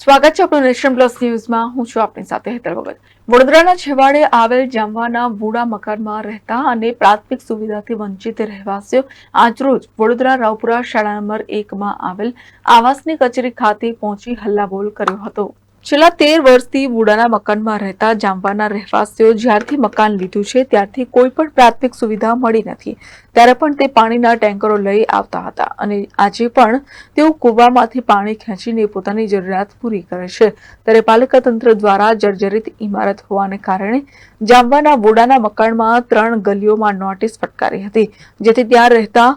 સ્વાગત છે આપણું નેશન પ્લસ ન્યૂઝમાં. હું છું આપની સાથે હેતર ભગત. વડોદરાના છેવાડે આવેલ જામવાના બુડા મકાનમાં રહેતા અને પ્રાથમિક સુવિધાથી વંચિત રહેવાસીઓ આજરોજ વડોદરા રાવપુરા શાળા નંબર એકમાં આવેલ આવાસની કચેરી ખાતે પહોંચી હલ્લાબોલ કર્યો હતો. છેલ્લા તેર વર્ષથી બુડાના મકાનમાં રહેતા જામવાના રહેવાસીઓ જ્યારથી મકાન લીધું છે, ત્યારથી કોઈ પણ પ્રાથમિક સુવિધા મળી નથી. ત્યારે પણ તે પાણીના ટેન્કરો લઈ આવતા હતા અને આજે પણ તેઓ કૂવામાંથી પાણી ખેંચીને પોતાની જરૂરિયાત પૂરી કરે છે. ત્યારે પાલિકા તંત્ર દ્વારા જર્જરિત ઇમારત હોવાને કારણે જામવાના બુડાના મકાનમાં ત્રણ ગલીઓમાં નોટિસ ફટકારી હતી, જેથી ત્યાં રહેતા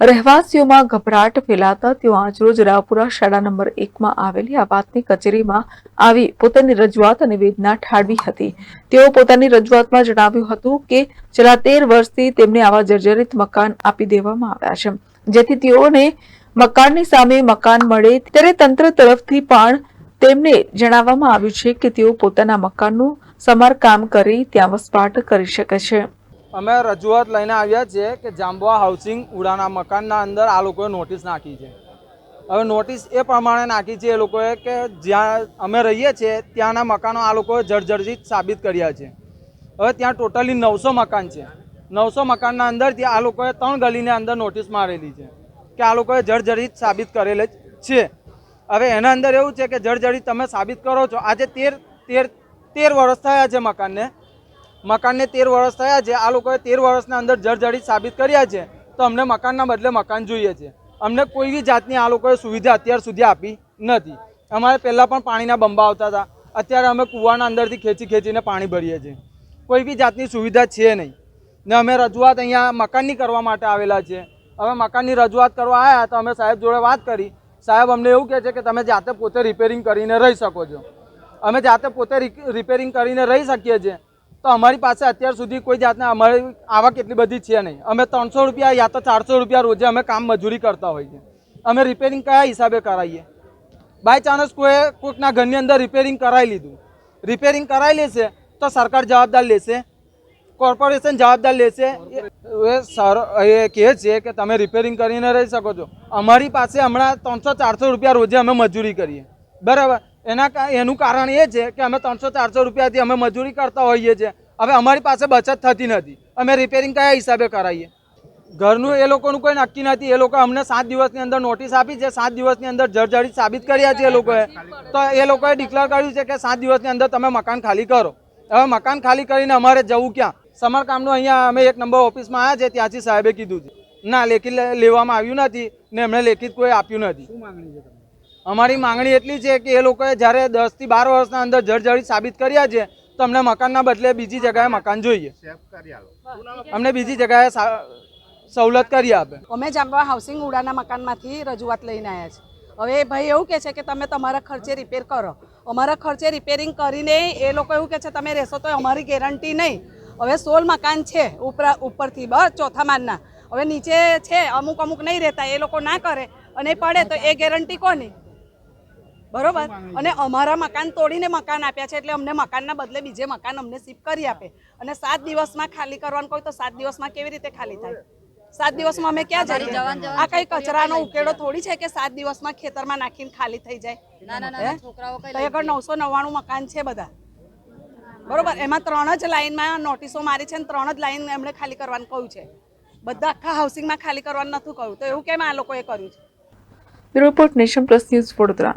રહેવાસીઓમાં ગભરાટ ફેલાતા તેઓ આજરોજ રાવપુરા શાળા નંબર એકમાં આવેલી આ વાતની કચેરીમાં આવી પોતાની રજૂઆત અને વેદના ઠાળવી હતી. તેઓ પોતાની રજૂઆતમાં જણાવ્યું હતું કે, છેલ્લા તેર વર્ષથી તેમને આવા જર્જરિત મકાન આપી દેવામાં આવ્યા છે. જેથી તેઓને મકાનની સામે મકાન મળે ત્યારે તંત્ર તરફથી પણ તેમને જણાવવામાં આવ્યું છે કે તેઓ પોતાના મકાનનું સમારકામ કરી ત્યાં વસવાટ કરી શકે છે. અમે રજૂઆત લઈને આવ્યા છીએ કે જાંબુઆ હાઉસિંગ ઉડાના મકાનના અંદર આ લોકોએ નોટિસ નાખી છે. હવે નોટિસ એ પ્રમાણે નાખી છે એ લોકોએ કે જ્યાં અમે રહીએ છીએ ત્યાંના મકાનો આ લોકોએ જર્જરિત સાબિત કર્યા છે. હવે ત્યાં ટોટલી નવસો મકાન છે. નવસો મકાનના અંદરથી આ લોકોએ ત્રણ ગલીની અંદર નોટિસ મારેલી છે કે આ લોકોએ જર્જરિત સાબિત કરેલ છે. હવે એના અંદર એવું છે કે જર્જરિત તમે સાબિત કરો છો. આજે તેર તેર તેર વર્ષ થયા છે મકાનને. મકાનને તેર વર્ષ થયા છે. આ લોકોએ તેર વર્ષના અંદર જર્જરિત સાબિત કર્યા છે. તો અમને મકાનના બદલે મકાન જોઈએ છે. અમને કોઈ બી જાતની આ લોકોએ સુવિધા અત્યાર સુધી આપી નથી. અમારે પહેલાં પણ પાણીના બંબા આવતા હતા. અત્યારે અમે કૂવાના અંદરથી ખેંચી ખેંચીને પાણી ભરીએ છીએ. કોઈ બી જાતની સુવિધા છે નહીં. ને અમે રજૂઆત અહીંયા મકાનની કરવા માટે આવેલા છે. હવે મકાનની રજૂઆત કરવા આવ્યા તો અમે સાહેબ જોડે વાત કરી. સાહેબ અમને એવું કહે છે કે તમે જાતે પોતે રિપેરિંગ કરીને રહી શકો છો. અમે જાતે પોતે રિપેરિંગ કરીને રહી શકીએ છીએ. તો અમારી પાસે અત્યાર સુધી કોઈ જાતના અમારી આવક એટલી બધી છે નહીં. અમે ત્રણસો રૂપિયા યા તો ચારસો રૂપિયા રોજે અમે કામ મજૂરી કરતા હોઈએ અમે રિપેરિંગ કયા હિસાબે કરાવીએ બાય ચાન્સ કોઈ કોઈકના ઘરની અંદર રિપેરિંગ કરાવી લીધું. રિપેરિંગ કરાવી લેશે તો સરકાર જવાબદાર લેશે. કોર્પોરેશન જવાબદાર લેશે. એ સર, એ કહે છે કે તમે રિપેરિંગ કરીને રહી શકો છો. અમારી પાસે હમણાં ત્રણસો ચારસો રૂપિયા રોજે અમે મજૂરી કરીએ. બરાબર? એના એનું કારણ એ છે કે અમે ત્રણસો ચારસો રૂપિયાથી અમે મજૂરી કરતા હોઈએ છીએ. હવે અમારી પાસે બચત થતી નથી. અમે રિપેરિંગ કયા હિસાબે કરાવીએ ઘરનું એ લોકોનું કોઈ નક્કી નથી. એ લોકો અમને સાત દિવસની અંદર નોટિસ આપી છે. સાત દિવસની અંદર જર્જરિત સાબિત કર્યા છે એ લોકોએ. તો એ લોકોએ ડિક્લેર કર્યું છે કે સાત દિવસની અંદર તમે મકાન ખાલી કરો. હવે મકાન ખાલી કરીને અમારે જવું ક્યાં? સમરકામનું અહીંયા અમે એક નંબર ઓફિસમાં આવ્યા છે. ત્યાંથી સાહેબે કીધું છે. ના, લેખિત લેવામાં આવ્યું નથી ને એમણે લેખિત કોઈ આપ્યું નથી. અમારી માંગણી એટલી છે કે એ લોકોએ જ્યારે દસથી બાર વર્ષના અંદર જળજળી સાબિત કર્યા છે તો અમને મકાનના બદલે બીજી જગ્યાએ મકાન જોઈએ. અમને બીજી જગ્યાએ સવલત કરી આપે. અમે જામવા હાઉસિંગ ઉડાના મકાનમાંથી રજૂઆત લઈને આવ્યા છે હવે એ ભાઈ એવું કહે છે કે તમે તમારા ખર્ચે રિપેર કરો. અમારા ખર્ચે રિપેરિંગ કરીને એ લોકો એવું કહે છે તમે રહેશો તો અમારી ગેરંટી નહીં. હવે સોલ મકાન છે ઉપરા ઉપરથી બસ ચોથા માળના. હવે નીચે છે અમુક અમુક નહીં રહેતા એ લોકો ના કરે અને પડે તો એ ગેરંટી કોની? બરોબર? અને અમારા મકાન તોડીને મકાન આપ્યા છે એટલે અમને મકાનના બદલે બીજે મકાન અમને શિફ્ટ કરી આપે. અને સાત દિવસમાં ખાલી કરવાનું કહ્યું તો સાત દિવસમાં કેવી રીતે ખાલી થાય? સાત દિવસમાં અમે ક્યાં જઈએ? આ કઈ કચરાનો ઉકેડો થોડી છે કે સાત દિવસમાં ખેતરમાં નાખીને ખાલી થઈ જાય? આગળ નવસો નવ્વાણું મકાન છે બધા. બરોબર? એમાં ત્રણ જ લાઈનમાં નોટિસો મારી છે ને ત્રણ જ લાઈન એમણે ખાલી કરવાનું કહ્યું છે. બધા આખા હાઉસિંગમાં ખાલી કરવાનું નથી કહ્યું. તો એવું કેમ આ લોકોએ કર્યું છે? Report nation plus news Vadodara.